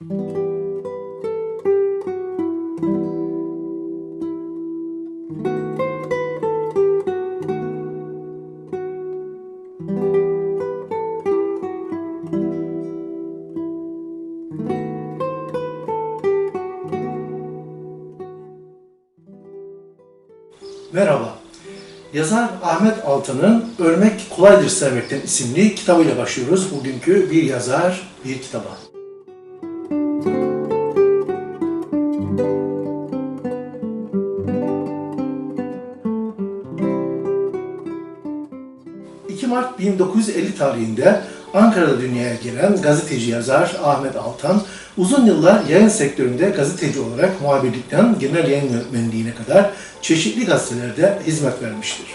Merhaba. Yazar Ahmet Altan'ın Ölmek Kolaydır Sevmekten isimli kitabıyla başlıyoruz. Bugünkü bir yazar, bir kitaba. 1950 tarihinde Ankara'da dünyaya gelen gazeteci yazar Ahmet Altan, uzun yıllar yayın sektöründe gazeteci olarak muhabirlikten genel yayın yönetmenliğine kadar çeşitli gazetelerde hizmet vermiştir.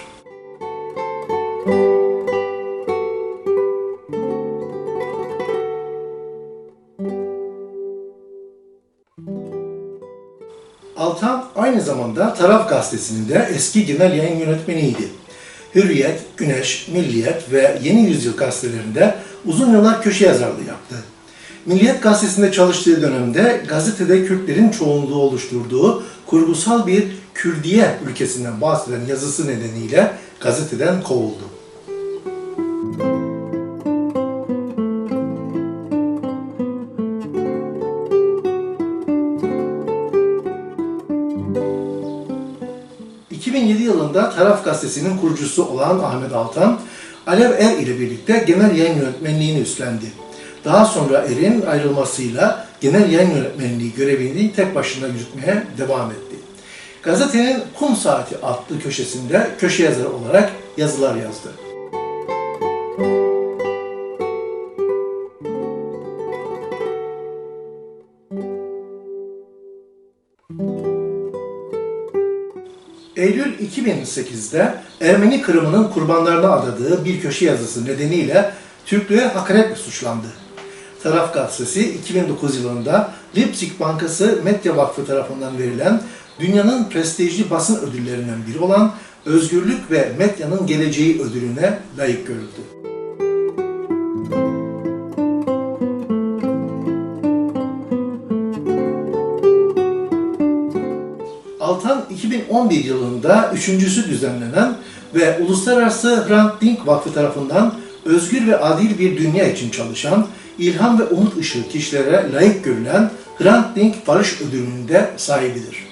Altan aynı zamanda Taraf Gazetesi'nin de eski genel yayın yönetmeniydi. Hürriyet, Güneş, Milliyet ve Yeni Yüzyıl gazetelerinde uzun yıllar köşe yazarlığı yaptı. Milliyet gazetesinde çalıştığı dönemde gazetede Kürtlerin çoğunluğu oluşturduğu kurgusal bir Kürdiye ülkesinden bahseden yazısı nedeniyle gazeteden kovuldu. ...2007 yılında Taraf Gazetesi'nin kurucusu olan Ahmet Altan... ...Alev Er ile birlikte genel yayın yönetmenliğini üstlendi. Daha sonra Er'in ayrılmasıyla genel yayın yönetmenliği görevini tek başına yürütmeye devam etti. Gazetenin Kum Saati adlı köşesinde köşe yazarı olarak yazılar yazdı. Eylül 2008'de Ermeni kırımının kurbanlarına adadığı bir köşe yazısı nedeniyle Türklüğe hakaretle suçlandı. Taraf Gazetesi 2009 yılında Leipzig Bankası Medya Vakfı tarafından verilen dünyanın prestijli basın ödüllerinden biri olan Özgürlük ve Medyanın Geleceği ödülüne layık görüldü. 2011 yılında üçüncüsü düzenlenen ve Uluslararası Hrant Dink Vakfı tarafından özgür ve adil bir dünya için çalışan, ilham ve umut ışığı kişilere layık görülen Hrant Dink Barış Ödülü'nün de sahibidir.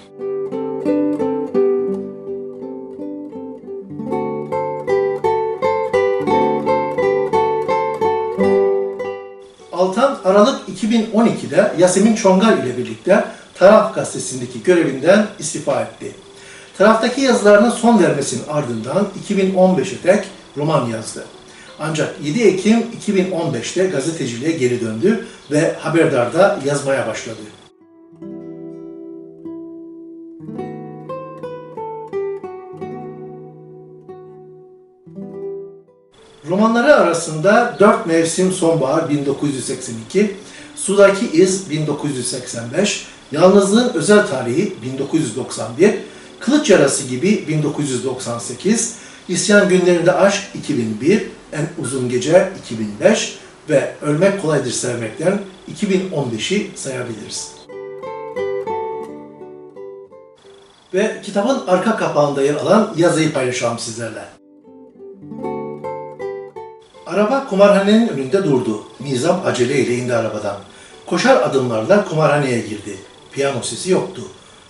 Altan Aralık 2012'de Yasemin Çongal ile birlikte Taraf Gazetesi'ndeki görevinden istifa etti. Taraftaki yazılarına son vermesinin ardından 2015'e dek roman yazdı. Ancak 7 Ekim 2015'te gazeteciliğe geri döndü ve Haberdar'da yazmaya başladı. Romanları arasında Dört Mevsim Sonbahar 1982, Sudaki İz 1985, Yalnızlığın Özel Tarihi 1991, Kılıç Yarası gibi 1998, İsyan Günlerinde Aşk 2001, En Uzun Gece 2005 ve Ölmek Kolaydır Sevmekten 2015'i sayabiliriz. Ve kitabın arka kapağında yer alan yazıyı paylaşalım sizlerle. Araba kumarhanenin önünde durdu. Nizam aceleyle indi arabadan. Koşar adımlarla kumarhaneye girdi. Piyano sesi yoktu.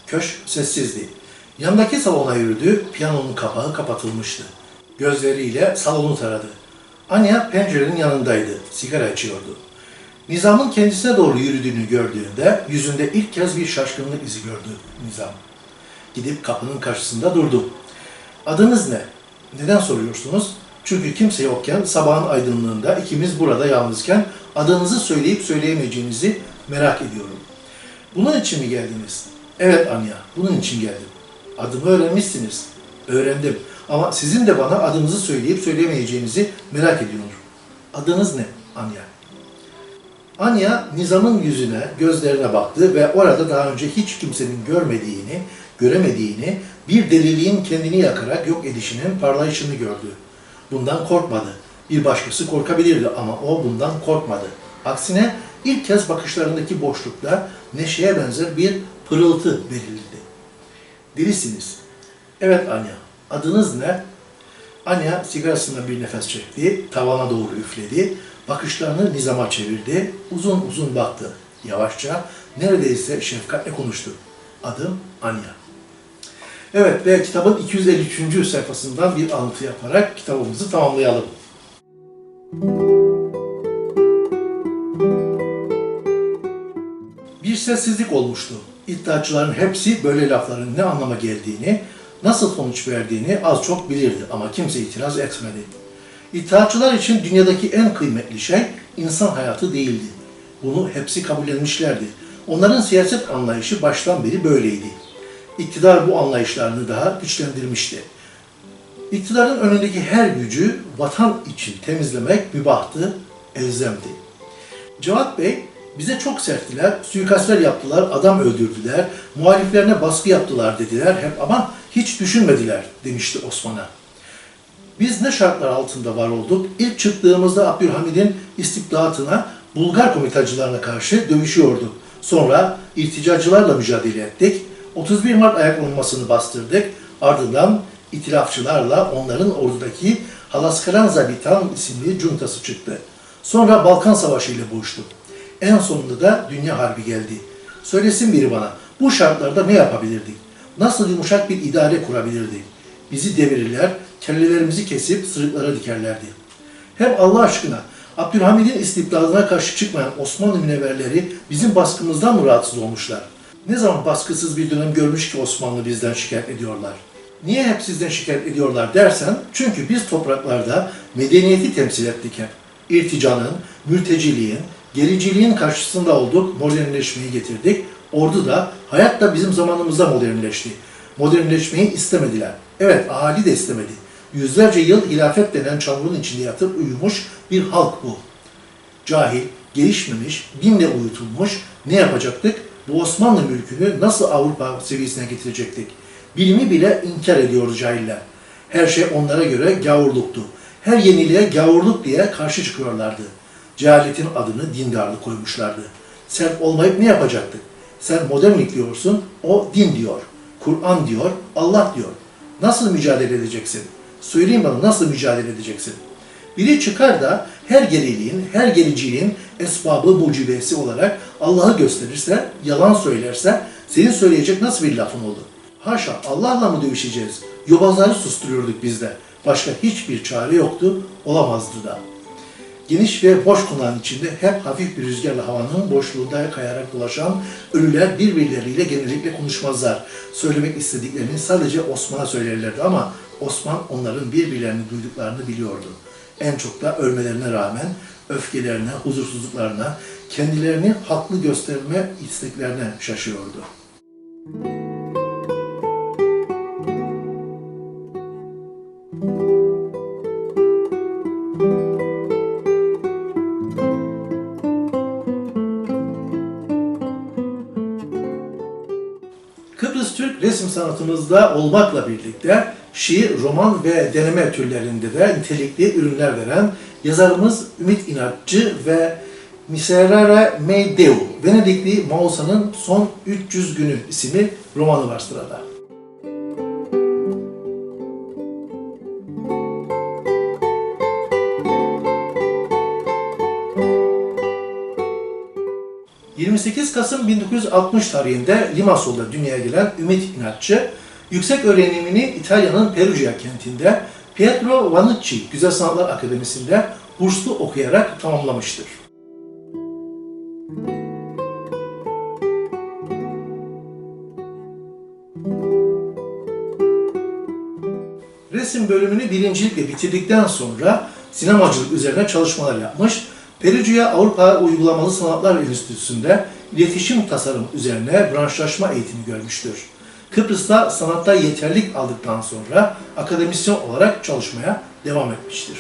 Köşk sessizdi. Yandaki salona yürüdü. Piyanonun kapağı kapatılmıştı. Gözleriyle salonu taradı. Anya pencerenin yanındaydı. Sigara içiyordu. Nizam'ın kendisine doğru yürüdüğünü gördüğünde yüzünde ilk kez bir şaşkınlık izi gördü Nizam. Gidip kapının karşısında durdu. Adınız ne? Neden soruyorsunuz? Çünkü kimse yokken sabahın aydınlığında ikimiz burada yalnızken adınızı söyleyip söyleyemeyeceğinizi merak ediyorum. Bunun için mi geldiniz? Evet Anya, bunun için geldim. Adımı öğrenmişsiniz. Öğrendim. Ama sizin de bana adınızı söyleyip söyleyemeyeceğinizi merak ediyorum. Adınız ne Anya? Anya Nizam'ın yüzüne, gözlerine baktı ve orada daha önce hiç kimsenin görmediğini, göremediğini, bir deliliğin kendini yakarak yok edişinin parlayışını gördü. Bundan korkmadı. Bir başkası korkabilirdi ama o bundan korkmadı. Aksine ilk kez bakışlarındaki boşlukta neşeye benzer bir pırıltı belirledi. Dilisiniz. Evet Anya, adınız ne? Anya sigarasından bir nefes çekti, tavana doğru üfledi, bakışlarını nizama çevirdi, uzun uzun baktı. Yavaşça, neredeyse şefkatle konuştu. Adım Anya. Evet ve kitabın 253. sayfasından bir alıntı yaparak kitabımızı tamamlayalım. Bir sessizlik olmuştu. İddiaçıların hepsi böyle lafların ne anlama geldiğini, nasıl sonuç verdiğini az çok bilirdi ama kimse itiraz etmedi. İddiaçılar için dünyadaki en kıymetli şey insan hayatı değildi. Bunu hepsi kabullenmişlerdi. Onların siyaset anlayışı baştan beri böyleydi. İktidar bu anlayışlarını daha güçlendirmişti. İktidarın önündeki her gücü vatan için temizlemek mübahtı, elzemdi. Cevat Bey, bize çok serttiler, suikastler yaptılar, adam öldürdüler, muhaliflerine baskı yaptılar dediler hep ama hiç düşünmediler demişti Osman'a. Biz ne şartlar altında var olduk? İlk çıktığımızda Abdülhamid'in istibdatına, Bulgar komitacılarına karşı dövüşüyorduk. Sonra irticacılarla mücadele ettik. 31 Mart ayaklanmasını bastırdık. Ardından itilafçılarla onların ordudaki Halaskaran Zabitan isimli cuntası çıktı. Sonra Balkan Savaşı ile boğuştuk. En sonunda da Dünya Harbi geldi. Söylesin biri bana, bu şartlarda ne yapabilirdik? Nasıl yumuşak bir idare kurabilirdik? Bizi devirirler, kellelerimizi kesip sırıklara dikerlerdi. Hem Allah aşkına Abdülhamid'in istibdadına karşı çıkmayan Osmanlı münevverleri bizim baskımızdan mı rahatsız olmuşlar? Ne zaman baskısız bir dönem görmüş ki Osmanlı bizden şikayet ediyorlar? Niye hep sizden şikayet ediyorlar dersen, çünkü biz topraklarda medeniyeti temsil ettik hep. İrticanın, mülteciliğin, gericiliğin karşısında olduk, modernleşmeyi getirdik. Ordu da, hayat da bizim zamanımızda modernleşti. Modernleşmeyi istemediler. Evet, ahali de istemedi. Yüzlerce yıl hilafet denen çamurun içinde yatıp uyumuş bir halk bu. Cahil, gelişmemiş, dinle uyutulmuş ne yapacaktık? Bu Osmanlı mülkünü nasıl Avrupa seviyesine getirecektik? Bilimi bile inkar ediyordu cahiller. Her şey onlara göre gavurluktu. Her yeniliğe gavurluk diye karşı çıkıyorlardı. Cehaletin adını dindarlık koymuşlardı. Sen olmayıp ne yapacaktık? Sen modernlik diyorsun, o din diyor. Kur'an diyor, Allah diyor. Nasıl mücadele edeceksin? Söyleyin bana nasıl mücadele edeceksin? Biri çıkar da her geriliğin, her gericiliğin esbabı, mucibesi olarak Allah'ı gösterirse, yalan söylerse senin söyleyecek nasıl bir lafın olur? Haşa Allah'la mı dövüşeceğiz? Yobazları susturuyorduk biz de. Başka hiçbir çare yoktu, olamazdı da. Geniş ve boş konağın içinde hep hafif bir rüzgarla havanın boşluğunda kayarak dolaşan ölüler birbirleriyle genellikle konuşmazlar. Söylemek istediklerini sadece Osman'a söylerlerdi ama Osman onların birbirlerini duyduklarını biliyordu. En çok da ölmelerine rağmen öfkelerine, huzursuzluklarına, kendilerini haklı gösterme isteklerine şaşıyordu. Kıbrıs resim sanatımızda olmakla birlikte şiir, roman ve deneme türlerinde de nitelikli ürünler veren yazarımız Ümit İnatçı ve Miserere Meideu, Venedikli Mausa'nın Son 300 Günü isimli romanı var sırada. ...28 Kasım 1960 tarihinde Limassol'da dünyaya gelen Ümit İnatçı, yüksek öğrenimini İtalya'nın Perugia kentinde Pietro Vanucci Güzel Sanatlar Akademisi'nde burslu okuyarak tamamlamıştır. Resim bölümünü birincilikle bitirdikten sonra sinemacılık üzerine çalışmalar yapmış. Perugia Avrupa Uygulamalı Sanatlar Enstitüsü'nde iletişim tasarım üzerine branşlaşma eğitimi görmüştür. Kıbrıs'ta sanatta yeterlik aldıktan sonra akademisyen olarak çalışmaya devam etmiştir.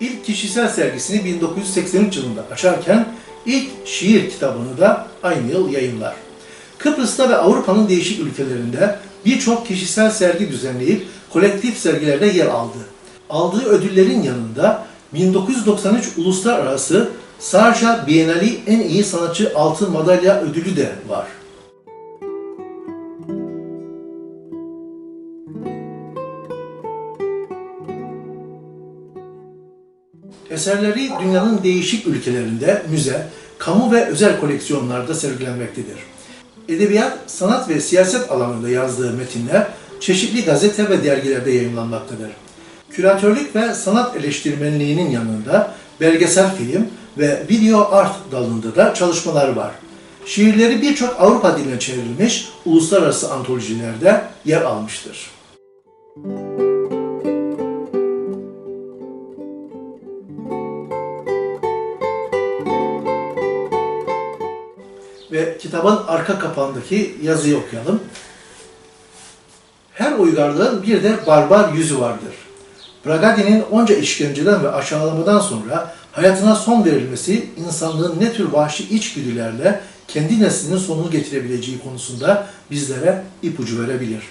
İlk kişisel sergisini 1983 yılında açarken ilk şiir kitabını da aynı yıl yayınlar. Kıbrıs'ta ve Avrupa'nın değişik ülkelerinde birçok kişisel sergi düzenleyip kolektif sergilerde yer aldı. Aldığı ödüllerin yanında 1993 Uluslararası Sarja Bienali en iyi sanatçı altın madalya ödülü de var. Eserleri dünyanın değişik ülkelerinde müze, kamu ve özel koleksiyonlarda sergilenmektedir. Edebiyat, sanat ve siyaset alanında yazdığı metinler çeşitli gazete ve dergilerde yayınlanmaktadır. Küratörlük ve sanat eleştirmenliğinin yanında belgesel film ve video art dalında da çalışmaları var. Şiirleri birçok Avrupa diline çevrilmiş uluslararası antolojilerde yer almıştır. Ve kitabın arka kapağındaki yazıyı okuyalım. Her uygarlığın bir de barbar yüzü vardır. Bragadi'nin onca işkenceden ve aşağılamadan sonra hayatına son verilmesi insanlığın ne tür vahşi içgüdülerle kendi neslinin sonunu getirebileceği konusunda bizlere ipucu verebilir.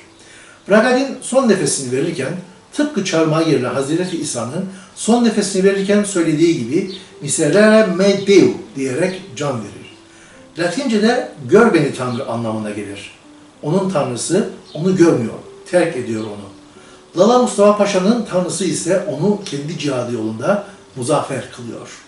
Bragadin son nefesini verirken tıpkı çarmıha yerine Hazreti İsa'nın son nefesini verirken söylediği gibi miserere me deu diyerek can verir. Latince'de gör beni Tanrı anlamına gelir. Onun Tanrısı onu görmüyor, terk ediyor onu. Lala Mustafa Paşa'nın Tanrısı ise onu kendi cihadı yolunda muzaffer kılıyor.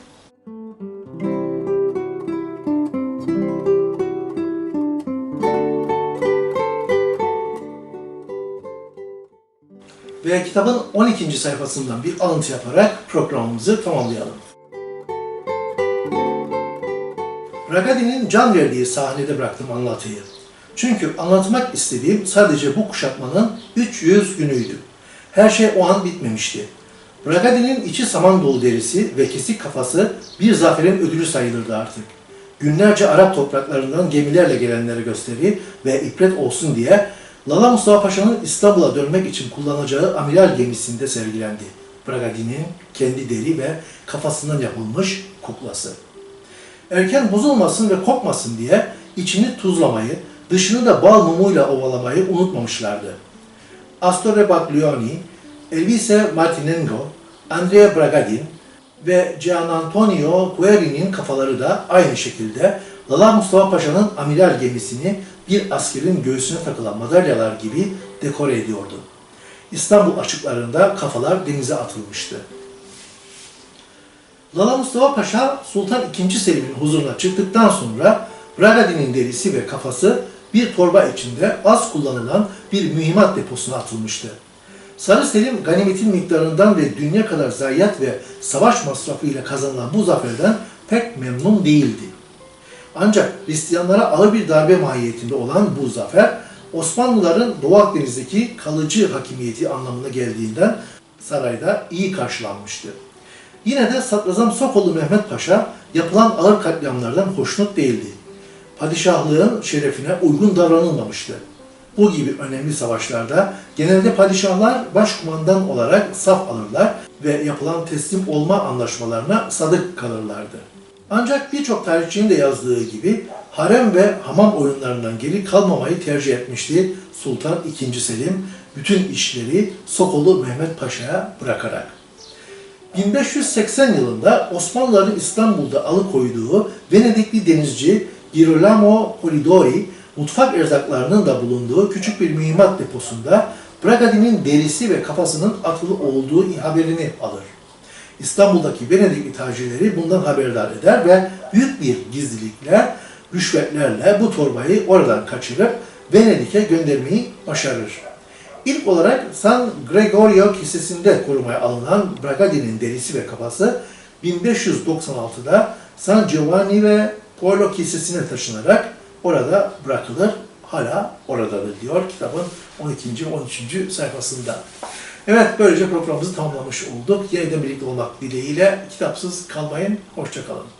Ve kitabın 12. sayfasından bir alıntı yaparak programımızı tamamlayalım. Ragadi'nin can verdiği sahnede bıraktım anlatıyı. Çünkü anlatmak istediğim sadece bu kuşatmanın 300 günüydü. Her şey o an bitmemişti. Ragadi'nin içi saman dolu derisi ve kesik kafası bir zaferin ödülü sayılırdı artık. Günlerce Arap topraklarından gemilerle gelenlere gösteri ve ibret olsun diye Lala Mustafa Paşa'nın İstanbul'a dönmek için kullanacağı amiral gemisinde sergilendi. Bragadi'nin kendi deri ve kafasından yapılmış kuklası. Erken bozulmasın ve kopmasın diye içini tuzlamayı, dışını da bal mumuyla ovalamayı unutmamışlardı. Astore Baglioni, Elvise Martinengo, Andrea Bragadin ve Gian Antonio Guerri'nin kafaları da aynı şekilde Lala Mustafa Paşa'nın amiral gemisini bir askerin göğsüne takılan madalyalar gibi dekore ediyordu. İstanbul açıklarında kafalar denize atılmıştı. Lala Mustafa Paşa Sultan II. Selim'in huzuruna çıktıktan sonra Bragadin'in derisi ve kafası bir torba içinde az kullanılan bir mühimmat deposuna atılmıştı. Sarı Selim ganimetin miktarından ve dünya kadar zayiat ve savaş masrafı ile kazanılan bu zaferden pek memnun değildi. Ancak Hristiyanlara ağır bir darbe mahiyetinde olan bu zafer, Osmanlıların Doğu Akdeniz'deki kalıcı hakimiyeti anlamına geldiğinden sarayda iyi karşılanmıştı. Yine de Sadrazam Sokollu Mehmet Paşa yapılan ağır katliamlardan hoşnut değildi. Padişahlığın şerefine uygun davranılmamıştı. Bu gibi önemli savaşlarda genelde padişahlar başkumandan olarak saf alırlar ve yapılan teslim olma anlaşmalarına sadık kalırlardı. Ancak birçok tarihçinin de yazdığı gibi harem ve hamam oyunlarından geri kalmamayı tercih etmişti Sultan II. Selim bütün işleri Sokolu Mehmet Paşa'ya bırakarak. 1580 yılında Osmanlıların İstanbul'da alıkoyduğu Venedikli denizci Girolamo Polidori mutfak erzaklarının da bulunduğu küçük bir mühimmat deposunda Bragadin'in derisi ve kafasının atılı olduğu haberini alır. İstanbul'daki Venedikli tacirleri bundan haberdar eder ve büyük bir gizlilikle, rüşvetlerle bu torbayı oradan kaçırıp Venedik'e göndermeyi başarır. İlk olarak San Gregorio Kilisesi'nde korumaya alınan Bragadin'in derisi ve kafası 1596'da San Giovanni ve Paolo Kilisesi'ne taşınarak orada bırakılır. Hala oradadır diyor kitabın 12. ve 13. sayfasında. Evet böylece programımızı tamamlamış olduk. Yeniden birlikte olmak dileğiyle kitapsız kalmayın. Hoşçakalın.